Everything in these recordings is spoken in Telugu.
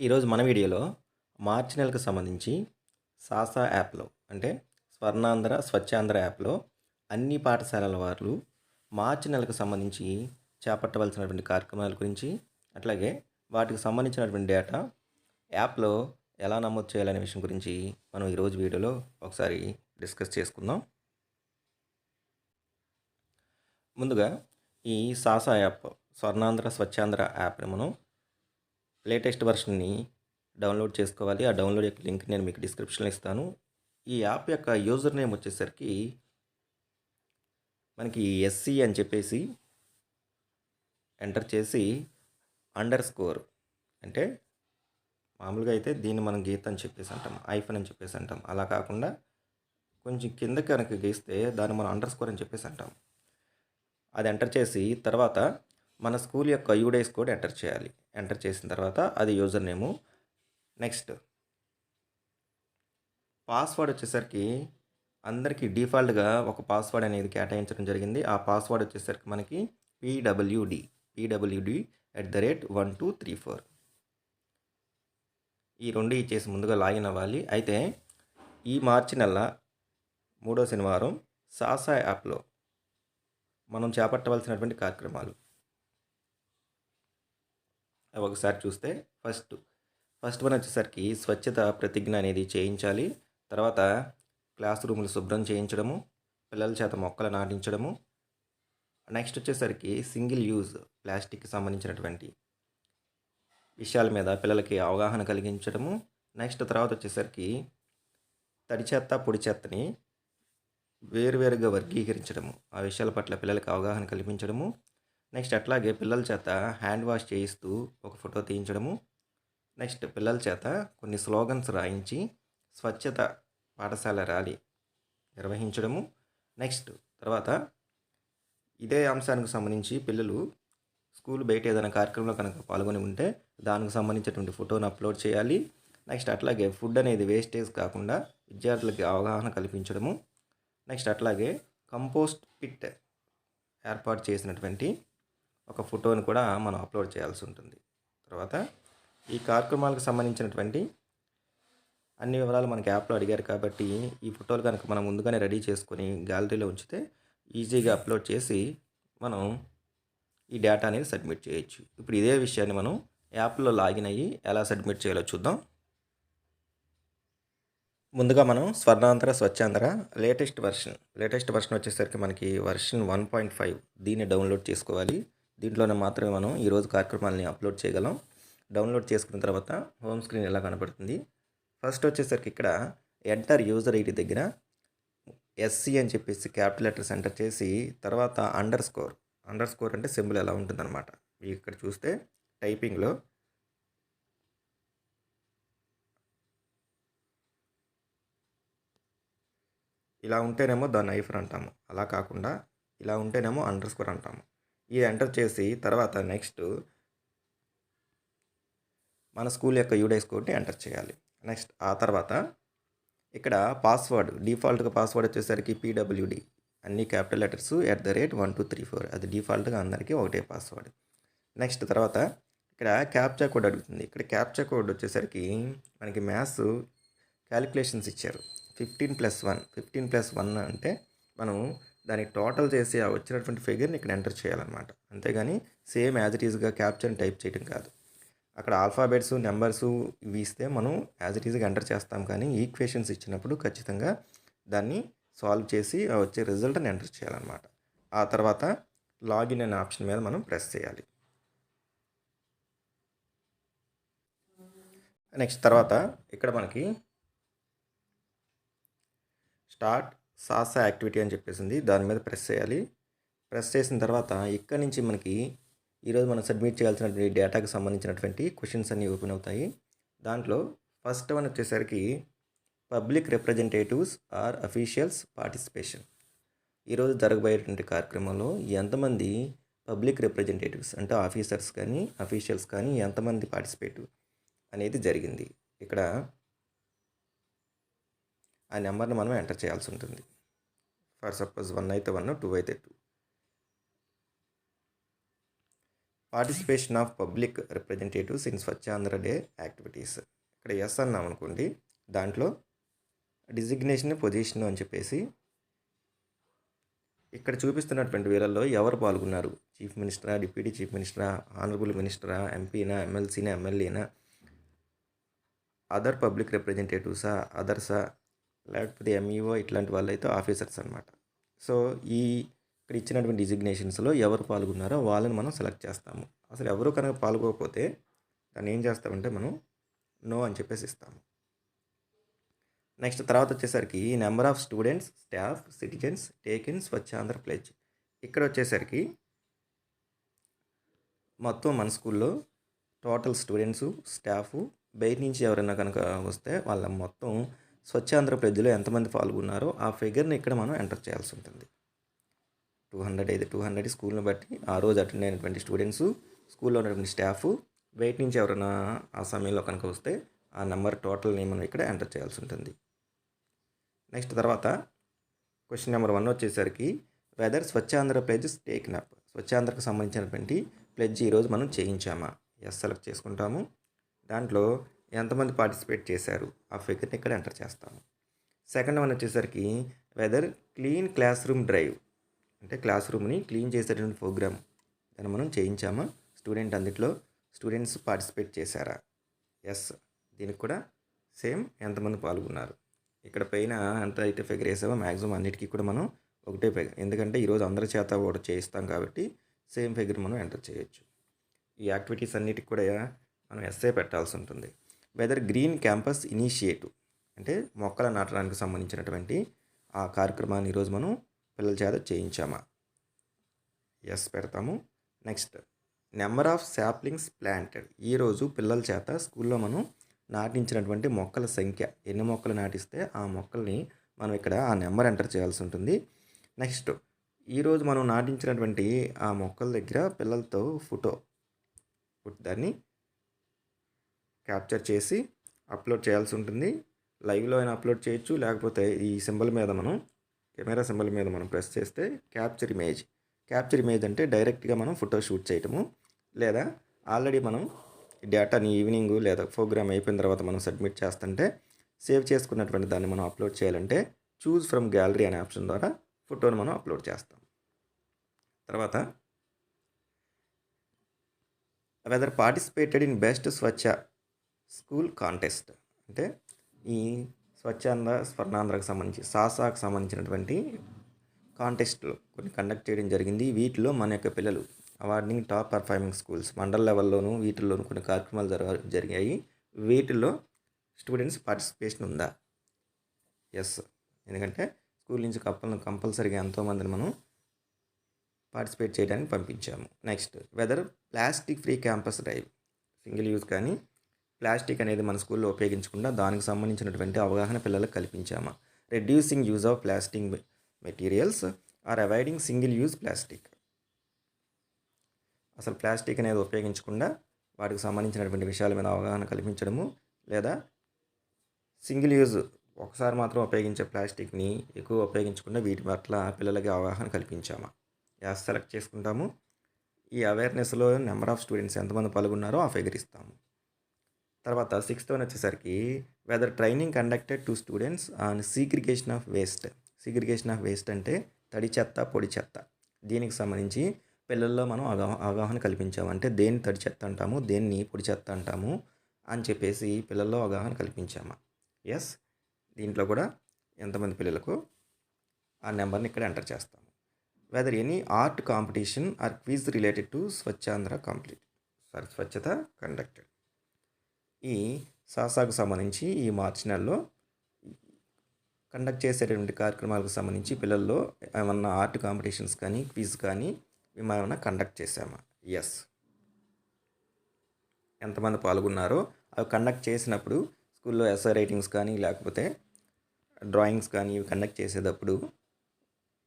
ఈరోజు మన వీడియోలో మార్చి నెలకు సంబంధించి సాసా యాప్లో అంటే స్వర్ణాంధ్ర స్వచ్ఛాంధ్ర యాప్లో అన్ని పాఠశాలల వారు మార్చి నెలకు సంబంధించి చేపట్టవలసినటువంటి కార్యక్రమాల గురించి అట్లాగే వాటికి సంబంధించినటువంటి డేటా యాప్లో ఎలా నమోదు చేయాలనే విషయం గురించి మనం ఈరోజు వీడియోలో ఒకసారి డిస్కస్ చేసుకుందాం. ముందుగా ఈ సాసా యాప్ స్వర్ణాంధ్ర స్వచ్ఛాంధ్ర యాప్ని మనం లేటెస్ట్ వర్షన్ని డౌన్లోడ్ చేసుకోవాలి. ఆ డౌన్లోడ్ యొక్క లింక్ నేను మీకు డిస్క్రిప్షన్లో ఇస్తాను. ఈ యాప్ యొక్క యూజర్ నేమ్ వచ్చేసరికి మనకి ఎస్సీ అని చెప్పేసి ఎంటర్ చేసి అండర్ స్కోర్ అంటే మామూలుగా అయితే దీన్ని మనం గీత అని చెప్పేసి అంటాం ఐఫోన్ అని చెప్పేసి అంటాం. అలా కాకుండా కొంచెం కింద కనుక గీస్తే దాన్ని మనం అండర్ స్కోర్ అని చెప్పేసి అంటాం. అది ఎంటర్ చేసి తర్వాత మన స్కూల్ యొక్క యూడేస్ కోడ్ ఎంటర్ చేయాలి. ఎంటర్ చేసిన తర్వాత అది యూజర్ నేము. నెక్స్ట్. పాస్వర్డ్ వచ్చేసరికి అందరికీ డిఫాల్ట్గా ఒక పాస్వర్డ్ అనేది కేటాయించడం జరిగింది. ఆ పాస్వర్డ్ వచ్చేసరికి మనకి PWD. PWD at the rate one two three four. ఈ రెండు ఇచ్చేసి ముందుగా లాగిన్ అవ్వాలి. అయితే ఈ మార్చి నెల మూడో శనివారం సాసా యాప్లో మనం చేపట్టవలసినటువంటి కార్యక్రమాలు. అవి ఒకసారి చూస్తే ఫస్ట్ ఫస్ట్ వన్ వచ్చేసరికి స్వచ్ఛత ప్రతిజ్ఞ అనేది చేయించాలి. తర్వాత క్లాస్ రూములు శుభ్రం చేయించడము పిల్లల చేత మొక్కలు నాటించడము. నెక్స్ట్ వచ్చేసరికి సింగిల్ యూజ్ ప్లాస్టిక్కి సంబంధించినటువంటి విషయాల మీద పిల్లలకి అవగాహన కలిగించడము. నెక్స్ట్ తర్వాత వచ్చేసరికి తడి చెత్త పొడి చెత్తని వేరువేరుగా వర్గీకరించడము. ఆ విషయాల పట్ల పిల్లలకి అవగాహన కల్పించడము. నెక్స్ట్ అట్లాగే పిల్లల చేత హ్యాండ్ వాష్ చేయిస్తూ ఒక ఫోటో తీయించడము. నెక్స్ట్ పిల్లల చేత కొన్ని స్లోగన్స్ రాయించి స్వచ్ఛత పాఠశాల ర్యాలీ నిర్వహించడము. నెక్స్ట్ తర్వాత ఇదే అంశానికి సంబంధించి పిల్లలు స్కూల్ బయట ఏదైనా కార్యక్రమంలో కనుక పాల్గొని ఉంటే దానికి సంబంధించినటువంటి ఫోటోను అప్లోడ్ చేయాలి. నెక్స్ట్ అట్లాగే ఫుడ్ అనేది వేస్టేజ్ కాకుండా విద్యార్థులకి అవగాహన కల్పించడము. నెక్స్ట్ అట్లాగే కంపోస్ట్ పిట్ ఏర్పాటు చేసినటువంటి ఒక ఫోటోని కూడా మనం అప్లోడ్ చేయాల్సి ఉంటుంది. తర్వాత ఈ కార్యక్రమాలకు సంబంధించినటువంటి అన్ని వివరాలు మనకి యాప్లో అడిగారు కాబట్టి ఈ ఫోటోలు కనుక మనం ముందుగానే రెడీ చేసుకొని గ్యాలరీలో ఉంచితే ఈజీగా అప్లోడ్ చేసి మనం ఈ డేటా అనేది సబ్మిట్ చేయొచ్చు. ఇప్పుడు ఇదే విషయాన్ని మనం యాప్లో లాగిన్ అయ్యి ఎలా సబ్మిట్ చేయాలో చూద్దాం. ముందుగా మనం Swarnandhra Swachhandhra latest version latest version వచ్చేసరికి మనకి వర్షన్ వన్ పాయింట్ ఫైవ్ దీన్ని డౌన్లోడ్ చేసుకోవాలి. దీంట్లోనే మాత్రమే మనం ఈరోజు కార్యక్రమాలని అప్లోడ్ చేయగలం. డౌన్లోడ్ చేసుకున్న తర్వాత హోమ్ స్క్రీన్ ఎలా కనపడుతుంది? ఫస్ట్ వచ్చేసరికి ఇక్కడ ఎంటర్ యూజర్ ఐడి దగ్గర ఎస్సీ అని చెప్పేసి క్యాపిటల్ లెటర్స్ ఎంటర్ చేసి తర్వాత అండర్ స్కోర్ అండర్ స్కోర్ అంటే సింబల్ ఎలా ఉంటుందన్నమాట. మీకు ఇక్కడ చూస్తే టైపింగ్లో ఇలా ఉంటేనేమో దాన్ని ఐఫర్ అంటాము. అలా కాకుండా ఇలా ఉంటేనేమో అండర్ స్కోర్ అంటాము. ఇది ఎంటర్ చేసి తర్వాత నెక్స్ట్ మన స్కూల్ యొక్క యూడైస్ కోడ్ని ఎంటర్ చేయాలి. నెక్స్ట్ ఆ తర్వాత ఇక్కడ పాస్వర్డ్ డిఫాల్ట్గా పాస్వర్డ్ వచ్చేసరికి పీడబ్ల్యూడి అన్ని capital letters at the rate one two three four అది డిఫాల్ట్గా అందరికీ ఒకటే పాస్వర్డ్. నెక్స్ట్ తర్వాత ఇక్కడ క్యాప్చా కోడ్ అడుగుతుంది. ఇక్కడ క్యాప్చా కోడ్ వచ్చేసరికి మనకి మ్యాథ్స్ క్యాలిక్యులేషన్స్ ఇచ్చారు. Fifteen plus one. Fifteen plus one అంటే మనం దానికి టోటల్ చేసి ఆ వచ్చినటువంటి ఫిగర్ని ఇక్కడ ఎంటర్ చేయాలన్నమాట. అంతేగాని సేమ్ యాజ్ ఇట్ ఈజ్గా క్యాప్చర్ని టైప్ చేయడం కాదు. అక్కడ ఆల్ఫాబెట్స్ నెంబర్స్ ఇవి ఇస్తే మనం యాజ్ ఇట్ ఈజ్గా ఎంటర్ చేస్తాం కానీ ఈక్వేషన్స్ ఇచ్చినప్పుడు ఖచ్చితంగా దాన్ని సాల్వ్ చేసి ఆ వచ్చే రిజల్ట్ని ఎంటర్ చేయాలన్నమాట. ఆ తర్వాత లాగిన్ అనే ఆప్షన్ మీద మనం ప్రెస్ చేయాలి. నెక్స్ట్ తర్వాత ఇక్కడ మనకి స్టార్ట్ సాసా యాక్టివిటీ అని చెప్పేసింది. దాని మీద ప్రెస్ చేయాలి. ప్రెస్ చేసిన తర్వాత ఇక్కడ నుంచి మనకి ఈరోజు మనం సబ్మిట్ చేయాల్సినటువంటి డేటాకి సంబంధించినటువంటి క్వశ్చన్స్ అన్నీ ఓపెన్ అవుతాయి. దాంట్లో ఫస్ట్ వన్ వచ్చేసరికి public representatives or officials participation. ఈరోజు జరగబోయేటువంటి కార్యక్రమంలో ఎంతమంది పబ్లిక్ రిప్రజెంటేటివ్స్ అంటే ఆఫీసర్స్ కానీ అఫీషియల్స్ కానీ ఎంతమంది పార్టిసిపేట్ అనేది జరిగింది. ఇక్కడ ఆ నెంబర్ని మనం ఎంటర్ చేయాల్సి ఉంటుంది. ఫర్ సపోజ్ వన్ అయితే వన్ టూ అయితే two. Participation of public representatives in Swachhandhra day activities. ఇక్కడ ఎస్ అన్నాం అనుకోండి దాంట్లో డిజిగ్నేషన్ పొజిషన్ అని చెప్పేసి ఇక్కడ చూపిస్తున్నటువంటి వీళ్ళల్లో ఎవరు పాల్గొన్నారు? చీఫ్ మినిస్టరా డిప్యూటీ చీఫ్ మినిస్టరా ఆనరబుల్ మినిస్టరా ఎంపీనా ఎమ్మెల్సీనా ఎమ్మెల్యేనా? అదర్ పబ్లిక్ రిప్రజెంటేటివ్సా అదర్సా? లేకపోతే ఎంఈఓ ఇట్లాంటి వాళ్ళైతే ఆఫీసర్స్ అనమాట సో ఈ ఇక్కడ ఇచ్చినటువంటి డిజిగ్నేషన్స్లో ఎవరు పాల్గొన్నారో వాళ్ళని మనం సెలెక్ట్ చేస్తాము. అసలు ఎవరు కనుక పాల్గొకపోతే దాన్ని ఏం చేస్తామంటే మనం నో అని చెప్పేసి ఇస్తాము. నెక్స్ట్ తర్వాత వచ్చేసరికి number of students staff citizens take in Swachh Andhra pledge ఇక్కడ వచ్చేసరికి మొత్తం మన స్కూల్లో టోటల్ స్టూడెంట్స్ స్టాఫ్ బయట నుంచి ఎవరైనా కనుక వస్తే వాళ్ళ మొత్తం స్వచ్ఛాంధ్ర ప్లేజ్లో ఎంతమంది పాల్గొన్నారో ఆ ఫిగర్ని ఇక్కడ మనం ఎంటర్ చేయాల్సి ఉంటుంది. టూ హండ్రెడ్ అయితే టూ హండ్రెడ్ స్కూల్ని బట్టి ఆ రోజు అటెండ్ అయినటువంటి స్టూడెంట్స్ స్కూల్లో ఉన్నటువంటి స్టాఫ్ బయట నుంచి ఎవరైనా ఆ సమయంలో కనుక వస్తే ఆ నెంబర్ టోటల్ని మనం ఇక్కడ ఎంటర్ చేయాల్సి ఉంటుంది. నెక్స్ట్ తర్వాత క్వశ్చన్ నెంబర్ వన్ వచ్చేసరికి whether Swachh Andhra pledge taken up స్వచ్ఛాంధ్రకు సంబంధించినటువంటి ప్లెడ్జ్ ఈరోజు మనం చేయించామా? ఎస్ సెలెక్ట్ చేసుకుంటాము. దాంట్లో ఎంతమంది పార్టిసిపేట్ చేశారు? ఆ ఫిగర్ని ఇక్కడ ఎంటర్ చేస్తాము సెకండ్ వన్ వచ్చేసరికి whether clean class room drive. అంటే క్లాస్ రూమ్ని క్లీన్ చేసేటువంటి ప్రోగ్రామ్ దాన్ని మనం చేయించామా? స్టూడెంట్ అందుట్లో స్టూడెంట్స్ పార్టిసిపేట్ చేశారా? ఎస్ దీనికి కూడా సేమ్ ఎంతమంది పాల్గొన్నారు? ఇక్కడ పైన ఎంత అయితే ఫిగర్ వేసామో? మ్యాక్సిమం అన్నిటికీ కూడా మనం ఒకటే ఫిగర్. ఎందుకంటే ఈరోజు అందరి చేత కూడా చేయిస్తాం కాబట్టి సేమ్ ఫిగర్ మనం ఎంటర్ చేయొచ్చు. ఈ యాక్టివిటీస్ అన్నిటికి కూడా మనం ఎస్ఏ పెట్టాల్సి ఉంటుంది. వెదర్ గ్రీన్ క్యాంపస్ ఇనిషియేటివ్ అంటే మొక్కల నాటడానికి సంబంధించినటువంటి ఆ కార్యక్రమాన్ని ఈరోజు మనం పిల్లల చేత చేయించామా? ఎస్ పెడతాము. Next number of saplings planted ఈరోజు పిల్లల చేత స్కూల్లో మనం నాటించినటువంటి మొక్కల సంఖ్య ఎన్ని మొక్కలు నాటిస్తే ఆ మొక్కల్ని మనం ఇక్కడ ఆ నెంబర్ ఎంటర్ చేయాల్సి ఉంటుంది. నెక్స్ట్ ఈరోజు మనం నాటించినటువంటి ఆ మొక్కల దగ్గర పిల్లలతో ఫోటో దాన్ని క్యాప్చర్ చేసి అప్లోడ్ చేయాల్సి ఉంటుంది. లైవ్లో అయినా అప్లోడ్ చేయొచ్చు. లేకపోతే ఈ సింబల్ మీద మనం కెమెరా సింబల్ మీద మనం ప్రెస్ చేస్తే క్యాప్చర్ ఇమేజ్. క్యాప్చర్ ఇమేజ్ అంటే డైరెక్ట్గా మనం ఫోటో షూట్ చేయటము. లేదా ఆల్రెడీ మనం డేటాని ఈవినింగ్ లేదా ప్రోగ్రామ్ అయిపోయిన తర్వాత మనం సబ్మిట్ చేస్తుంటే సేవ్ చేసుకున్నటువంటి దాన్ని మనం అప్లోడ్ చేయాలంటే చూజ్ ఫ్రమ్ గ్యాలరీ అనే ఆప్షన్ ద్వారా ఫోటోని మనం అప్లోడ్ చేస్తాం. తర్వాత whether participated in best Swachh school contest. అంటే ఈ స్వచ్ఛంద స్వర్ణాంధ్రకు సంబంధించి సాసాకు సంబంధించినటువంటి కాంటెస్ట్లు కొన్ని కండక్ట్ చేయడం జరిగింది. వీటిలో మన యొక్క పిల్లలు awarding top performing schools mandal లెవెల్లోనూ వీటిల్లోనూ కొన్ని కార్యక్రమాలు జరగ జరిగాయి. వీటిలో స్టూడెంట్స్ పార్టిసిపేషన్ ఉందా? ఎస్ ఎందుకంటే స్కూల్ నుంచి కప్పలను కంపల్సరీగా ఎంతోమందిని మనం పార్టిసిపేట్ చేయడానికి పంపించాము. Next whether plastic free campus drive single use కానీ ప్లాస్టిక్ అనేది మన స్కూల్లో ఉపయోగించకుండా దానికి సంబంధించినటువంటి అవగాహన పిల్లలకు కల్పించామా? Reducing use of plastic materials or avoiding single use plastic అసలు ప్లాస్టిక్ అనేది ఉపయోగించకుండా వాటికి సంబంధించినటువంటి విషయాల మీద అవగాహన కల్పించడము లేదా సింగిల్ యూజ్ ఒకసారి మాత్రం ఉపయోగించే ప్లాస్టిక్ని ఎక్కువ ఉపయోగించకుండా వీటి పట్ల పిల్లలకి అవగాహన కల్పించామా? యాస్ సెలెక్ట్ చేసుకుంటాము. ఈ అవేర్నెస్లో నెంబర్ ఆఫ్ స్టూడెంట్స్ ఎంతమంది పాల్గొన్నారో ఆ ఫిగర్ ఇస్తాము. తర్వాత సిక్స్త్ వన్ వచ్చేసరికి whether training conducted to students on segregation of waste segregation of waste అంటే తడి చెత్త పొడి చెత్త. దీనికి సంబంధించి పిల్లల్లో మనం అవగా అవగాహన కల్పించాము అంటే దేన్ని తడి చెత్త అంటాము దేన్ని పొడి చెత్త అంటాము అని చెప్పేసి పిల్లల్లో అవగాహన కల్పించాము ఎస్ దీంట్లో కూడా ఎంతమంది పిల్లలకు ఆ నెంబర్ని ఇక్కడ ఎంటర్ చేస్తాము whether any art competition or quiz related to Swachh Andhra complete sorry Swachhata conducted ఈ సాసాకు సంబంధించి ఈ మార్చి నెలలో కండక్ట్ చేసేటటువంటి కార్యక్రమాలకు సంబంధించి పిల్లల్లో ఏమన్నా ఆర్ట్ కాంపిటీషన్స్ కానీ క్విజ్ కానీ మేము ఏమైనా కండక్ట్ చేసామా ఎస్ ఎంతమంది పాల్గొన్నారో అవి కండక్ట్ చేసినప్పుడు స్కూల్లో ఎస్ఐ రైటింగ్స్ కానీ లేకపోతే డ్రాయింగ్స్ కానీ ఇవి కండక్ట్ చేసేటప్పుడు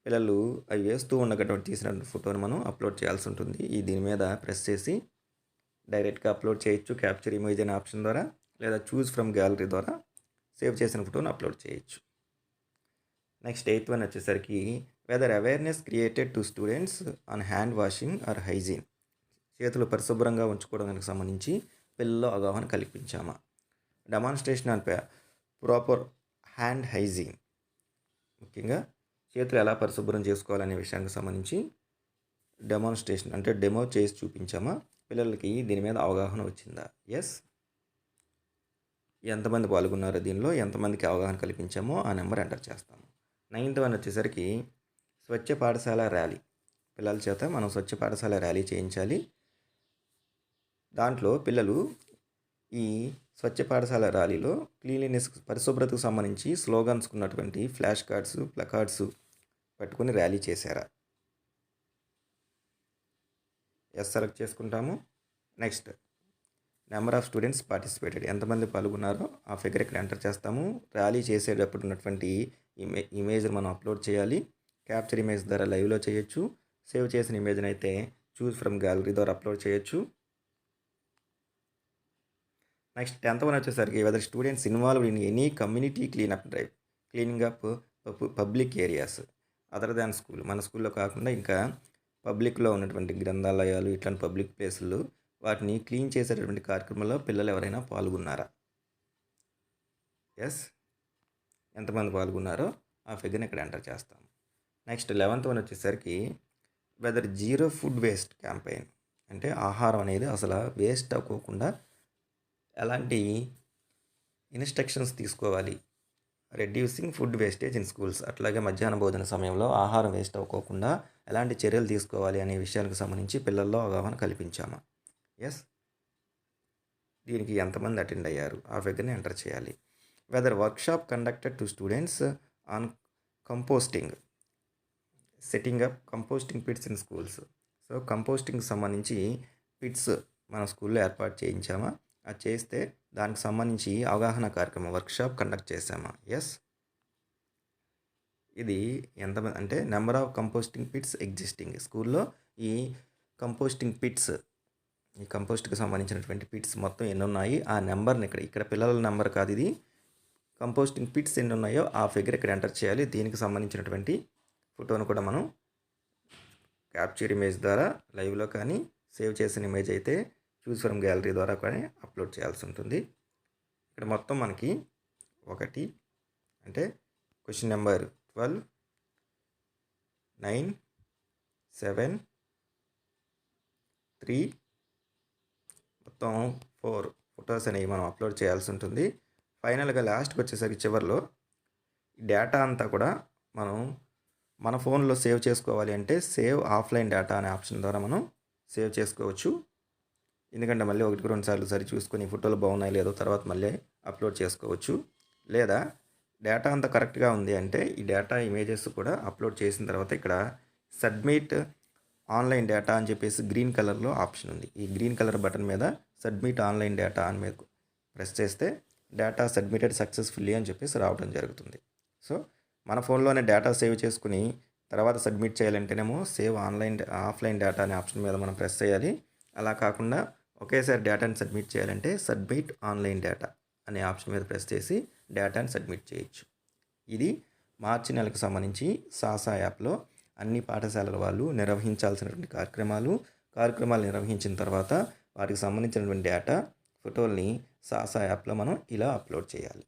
పిల్లలు అవి వేస్తూ ఉండగటువంటి తీసిన ఫోటోని మనం అప్లోడ్ చేయాల్సి ఉంటుంది. ఈ దీని మీద ప్రెస్ చేసి డైరెక్ట్గా అప్లోడ్ చేయొచ్చు క్యాప్చర్ ఇమేజ్ అనే ఆప్షన్ ద్వారా లేదా చూస్ ఫ్రమ్ గ్యాలరీ ద్వారా సేవ్ చేసిన ఫోటోని అప్లోడ్ చేయొచ్చు. నెక్స్ట్ ఎయిత్ వన్ వచ్చేసరికి whether awareness created to students on hand washing or hygiene చేతులు పరిశుభ్రంగా ఉంచుకోవడానికి సంబంధించి పిల్లల్లో అవగాహన కల్పించామా? Demonstration and proper hand hygiene ముఖ్యంగా చేతులు ఎలా పరిశుభ్రం చేసుకోవాలనే విషయానికి సంబంధించి డెమాన్స్ట్రేషన్ అంటే డెమో చేసి చూపించామా? పిల్లలకి దీని మీద అవగాహన వచ్చిందా? ఎస్ ఎంతమంది పాల్గొన్నారో దీనిలో ఎంతమందికి అవగాహన కల్పించామో ఆ నెంబర్ ఎంటర్ చేస్తాము. నైన్త్ వన్ వచ్చేసరికి స్వచ్ఛ పాఠశాల ర్యాలీ. పిల్లల చేత మనం స్వచ్ఛ పాఠశాల ర్యాలీ చేయించాలి. దాంట్లో పిల్లలు ఈ స్వచ్ఛ పాఠశాల ర్యాలీలో క్లీన్లీనెస్ పరిశుభ్రతకు సంబంధించి స్లోగన్స్ ఉన్నటువంటి ఫ్లాష్ కార్డ్స్ ప్లకార్డ్స్ పట్టుకొని ర్యాలీ చేశారా? ఎస్ సెలెక్ట్ చేసుకుంటాము. Next number of students participated ఎంతమంది పాల్గొన్నారో ఆ ఫిగర్ ఇక్కడ ఎంటర్ చేస్తాము. ర్యాలీ చేసేటప్పుడు ఉన్నటువంటి ఇమే ఇమేజ్ మనం అప్లోడ్ చేయాలి. క్యాప్చర్ ఇమేజ్ ద్వారా లైవ్లో చేయొచ్చు. సేవ్ చేసిన ఇమేజ్ని అయితే చూస్ ఫ్రమ్ గ్యాలరీ ద్వారా అప్లోడ్ చేయొచ్చు. నెక్స్ట్ టెన్త్ వన్ వచ్చేసరికి whether students involved in any community cleanup drive cleaning up public areas other than school మన స్కూల్లో కాకుండా ఇంకా పబ్లిక్లో ఉన్నటువంటి గ్రంథాలయాలు ఇట్లాంటి పబ్లిక్ ప్లేసులు వాటిని క్లీన్ చేసేటటువంటి కార్యక్రమంలో పిల్లలు ఎవరైనా పాల్గొన్నారా? ఎస్ ఎంతమంది పాల్గొన్నారో ఆ ఫిగర్ని ఇక్కడ ఎంటర్ చేస్తాం. నెక్స్ట్ లెవెంత్ వన్ వచ్చేసరికి whether zero food waste campaign అంటే ఆహారం అనేది అసలు వేస్ట్ అవ్వకుండా ఎలాంటి ఇన్స్ట్రక్షన్స్ తీసుకోవాలి? Reducing food wastage in schools. అట్లాగే మధ్యాహ్న భోజన సమయంలో ఆహారం వేస్ట్ అవ్వకోకుండా ఎలాంటి చర్యలు తీసుకోవాలి అనే విషయాలకు సంబంధించి పిల్లల్లో అవగాహన కల్పించామా. ఎస్ దీనికి ఎంతమంది అటెండ్ అయ్యారు? ఆ ఫిగర్ని ఎంటర్ చేయాలి. Whether workshop conducted to students on composting setting up composting pits in schools so composting సంబంధించి పిట్స్ మన స్కూల్లో ఏర్పాటు చేయించామా? అది చేస్తే దానికి సంబంధించి అవగాహన కార్యక్రమం వర్క్షాప్ కండక్ట్ చేసామా ఎస్ ఇది ఎంతమంది అంటే number of composting pits existing స్కూల్లో ఈ కంపోస్టింగ్ పిట్స్ ఈ కంపోస్ట్కి సంబంధించినటువంటి పిట్స్ మొత్తం ఎన్ని ఉన్నాయి ఆ నెంబర్ని ఇక్కడ ఇక్కడ పిల్లల నెంబర్ కాదు ఇది. కంపోస్టింగ్ పిట్స్ ఎన్ని ఉన్నాయో ఆ ఫిగర్ ఇక్కడ ఎంటర్ చేయాలి. దీనికి సంబంధించినటువంటి ఫోటోను కూడా మనం క్యాప్చర్ ఇమేజ్ ద్వారా లైవ్లో కానీ సేవ్ చేసిన ఇమేజ్ అయితే చూస్ ఫ్రమ్ గ్యాలరీ ద్వారా కానీ అప్లోడ్ చేయాల్సి ఉంటుంది. ఇక్కడ మొత్తం మనకి ఒకటి అంటే question number twelve nine seven three మొత్తం ఫోర్ ఫొటోస్ అనేవి మనం అప్లోడ్ చేయాల్సి ఉంటుంది. ఫైనల్గా లాస్ట్కి వచ్చేసరికి చివరిలో డేటా అంతా కూడా మనం మన ఫోన్లో సేవ్ చేసుకోవాలి అంటే సేవ్ ఆఫ్లైన్ డేటా అనే ఆప్షన్ ద్వారా మనం సేవ్ చేసుకోవచ్చు. ఎందుకంటే మళ్ళీ ఒకటికి రెండు సార్లు సరి చూసుకొని ఫోటోలు బాగున్నాయి లేదో తర్వాత మళ్ళీ అప్లోడ్ చేసుకోవచ్చు. లేదా డేటా అంత కరెక్ట్గా ఉంది అంటే ఈ డేటా ఇమేజెస్ కూడా అప్లోడ్ చేసిన తర్వాత ఇక్కడ సబ్మిట్ ఆన్లైన్ డేటా అని చెప్పేసి గ్రీన్ కలర్లో ఆప్షన్ ఉంది. ఈ గ్రీన్ కలర్ బటన్ మీద సబ్మిట్ ఆన్లైన్ డేటా అని మీకు ప్రెస్ చేస్తే డేటా సబ్మిటెడ్ సక్సెస్ఫుల్లీ అని చెప్పేసి రావడం జరుగుతుంది. సో మన ఫోన్లోనే డేటా సేవ్ చేసుకుని తర్వాత సబ్మిట్ చేయాలంటేనేమో సేవ్ ఆన్లైన్ ఆఫ్లైన్ డేటా అనే ఆప్షన్ మీద మనం ప్రెస్ చేయాలి. అలా కాకుండా ఒకేసారి డేటాను సబ్మిట్ చేయాలంటే సబ్మిట్ ఆన్లైన్ డేటా అనే ఆప్షన్ మీద ప్రెస్ చేసి డేటాని సబ్మిట్ చేయొచ్చు. ఇది మార్చి నెలకు సంబంధించి సాసా యాప్లో అన్ని పాఠశాలల వాళ్ళు నిర్వహించాల్సినటువంటి కార్యక్రమాలు కార్యక్రమాలు నిర్వహించిన తర్వాత వాటికి సంబంధించినటువంటి డేటా ఫోటోల్ని సాసా యాప్లో మనం ఇలా అప్లోడ్ చేయాలి.